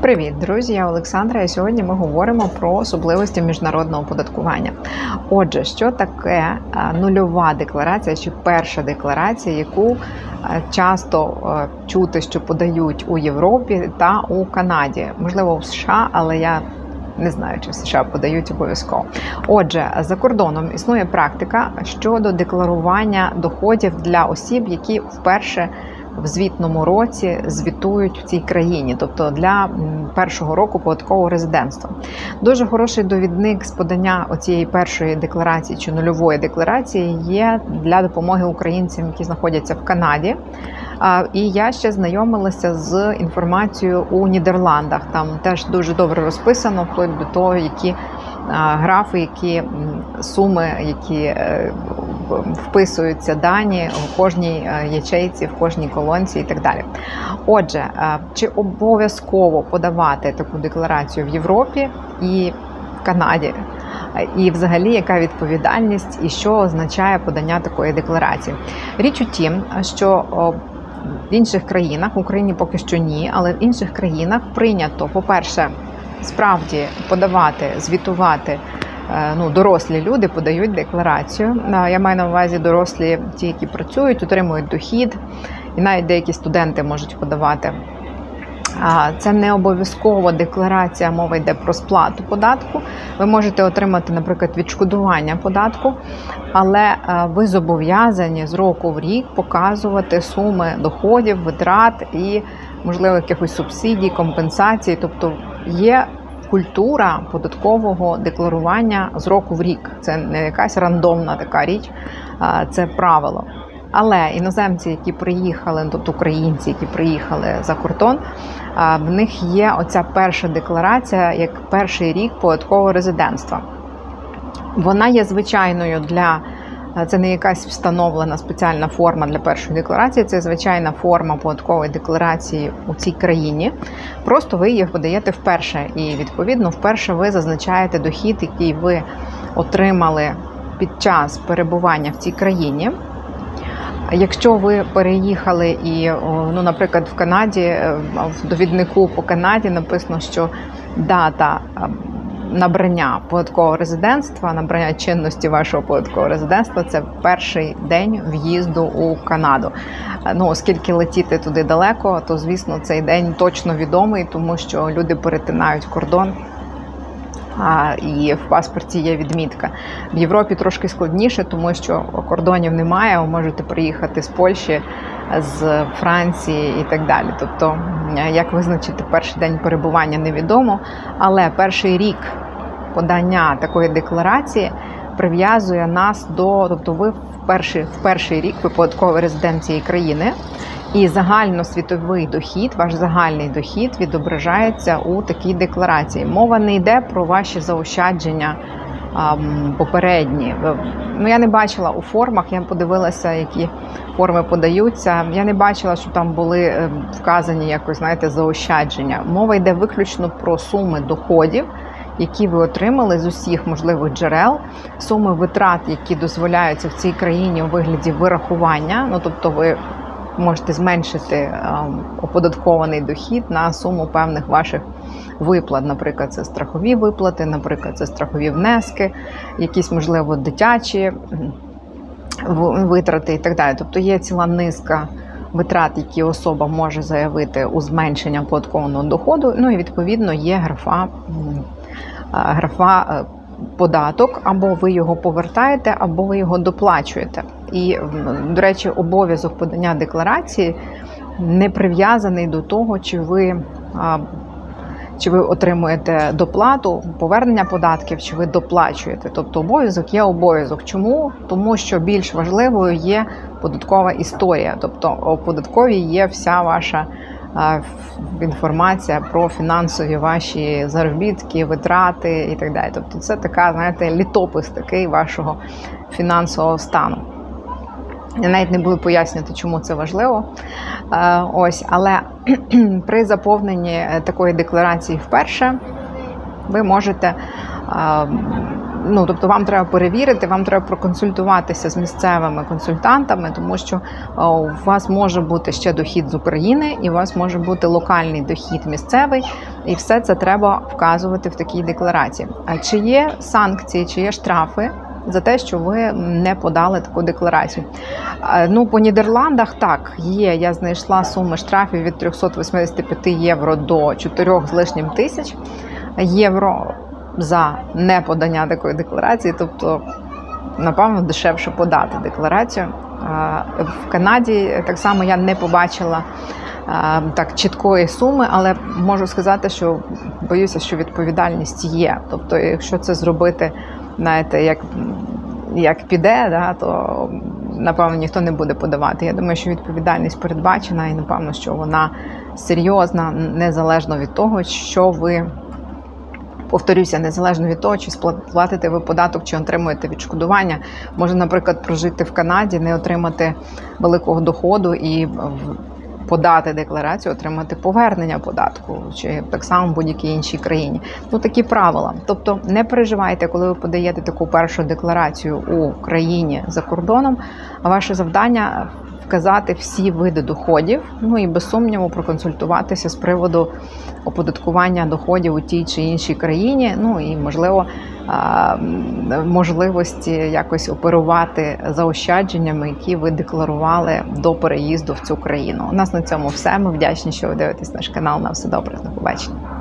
Привіт, друзі! Я Олександра, і сьогодні ми говоримо про особливості міжнародного оподаткування. Отже, що таке е, нульова декларація чи перша декларація, яку е, часто е, чути, що подають у Європі та у Канаді, можливо, у США, але я не знаю, чи в США подають обов'язково. Отже, за кордоном існує практика щодо декларування доходів для осіб, які вперше в звітному році звітують в цій країні, тобто для першого року податкового резидентства. Дуже хороший довідник з подання оцієї першої декларації чи нульової декларації є для допомоги українцям, які знаходяться в Канаді. І я ще знайомилася з інформацією у Нідерландах. Там теж дуже добре розписано, вплоть до того, які графи, які суми, які е, вписуються дані в кожній е, ячейці, в кожній колонці і так далі. Отже, е, чи обов'язково подавати таку декларацію в Європі і в Канаді? І, взагалі, яка відповідальність і що означає подання такої декларації? Річ у тім, що в інших країнах, в Україні поки що ні, але в інших країнах прийнято, по-перше, справді подавати, звітувати. Е, Ну, дорослі люди подають декларацію. Е, Я маю на увазі дорослі, ті, які працюють, отримують дохід, і навіть деякі студенти можуть подавати. Це не обов'язкова декларація, мова йде про сплату податку. Ви можете отримати, наприклад, відшкодування податку, але е, ви зобов'язані з року в рік показувати суми доходів, витрат і, можливо, якихось субсидій, компенсацій. Тобто є культура податкового декларування з року в рік. Це не якась рандомна така річ, це правило. Але іноземці, які приїхали, тобто українці, які приїхали за кордон, в них є оця перша декларація як перший рік податкового резидентства. Вона є звичайною для це не якась встановлена спеціальна форма для першої декларації, це звичайна форма податкової декларації у цій країні. Просто ви її подаєте вперше, і відповідно вперше ви зазначаєте дохід, який ви отримали під час перебування в цій країні. Якщо ви переїхали і, ну, наприклад, в Канаді е, в довіднику по Канаді написано, що дата е, набрання податкового резидентства, набрання чинності вашого податкового резидентства це перший день в'їзду у Канаду. Ну, оскільки летіти туди далеко, то звісно цей день точно відомий, тому що люди перетинають кордон. І в паспорті є відмітка. В Європі трошки складніше, тому що кордонів немає. Ви можете приїхати з Польщі, з Франції і так далі. Тобто, як визначити перший день перебування, невідомо. Але перший рік подання такої декларації прив'язує нас до, тобто, ви в перший, в перший рік ви податковий резидент цієї країни. І загальносвітовий дохід, ваш загальний дохід відображається у такій декларації. Мова не йде про ваші заощадження попередні. Ну я не бачила у формах. Я подивилася, які форми подаються. Я не бачила, що там були е, вказані якось, знаєте, заощадження. Мова йде виключно про суми доходів. Які ви отримали з усіх можливих джерел, суми витрат, які дозволяються в цій країні у вигляді вирахування, ну тобто ви можете зменшити ем, оподаткований дохід на суму певних ваших виплат. Наприклад, це страхові виплати, наприклад, це страхові внески, якісь, можливо, дитячі витрати і так далі. Тобто є ціла низка. Витрат, які особа може заявити у зменшення оподаткованого доходу, ну і відповідно є графа, графа е, податок, або ви його повертаєте, або ви його доплачуєте. І, до речі, обов'язок подання декларації не прив'язаний до того, чи ви. Чи ви отримуєте доплату, повернення податків, чи ви доплачуєте? Тобто обов'язок є обов'язок. Чому? Тому що більш важливою є податкова історія. Тобто у податковій є вся ваша інформація про фінансові ваші заробітки, витрати і так далі. Тобто, це така, знаєте, літопис такий вашого фінансового стану. Я навіть не буду пояснювати, чому це важливо. Е, Ось, але при заповненні е, такої декларації вперше ви можете е, ну тобто вам треба перевірити, вам треба проконсультуватися з місцевими консультантами, тому що е, у вас може бути ще дохід з України, і у вас може бути локальний дохід місцевий, і все це треба вказувати в такій декларації. А чи є санкції, чи є штрафи? За те, що ви не подали таку декларацію. Ну, по Нідерландах так є. Я знайшла суми штрафів від 385 євро до 4 з лишнім тисяч євро за неподання такої декларації. Тобто, напевно, дешевше подати декларацію. В Канаді так само я не побачила так чіткої суми, але можу сказати, що боюся, що відповідальність є. Тобто, якщо це зробити, знаєте, як, як піде, да, то напевно ніхто не буде подавати. Я думаю, що відповідальність передбачена, і напевно, що вона серйозна, незалежно від того, що ви. Повторюся, незалежно від того, чи сплатите ви податок, чи отримуєте відшкодування. Може, наприклад, прожити в Канаді, не отримати великого доходу і подати декларацію, отримати повернення податку, чи так само в будь-якій іншій країні. Ну такі правила. Тобто не переживайте, коли ви подаєте таку першу декларацію у країні за кордоном. Ваше завдання вказати всі види доходів, ну і без сумніву проконсультуватися з приводу оподаткування доходів у тій чи іншій країні. Ну і можливо можливості якось оперувати заощадженнями, які ви декларували до переїзду в цю країну. У нас на цьому все. Ми вдячні, що ви дивитесь наш канал. На все добре. До побачення.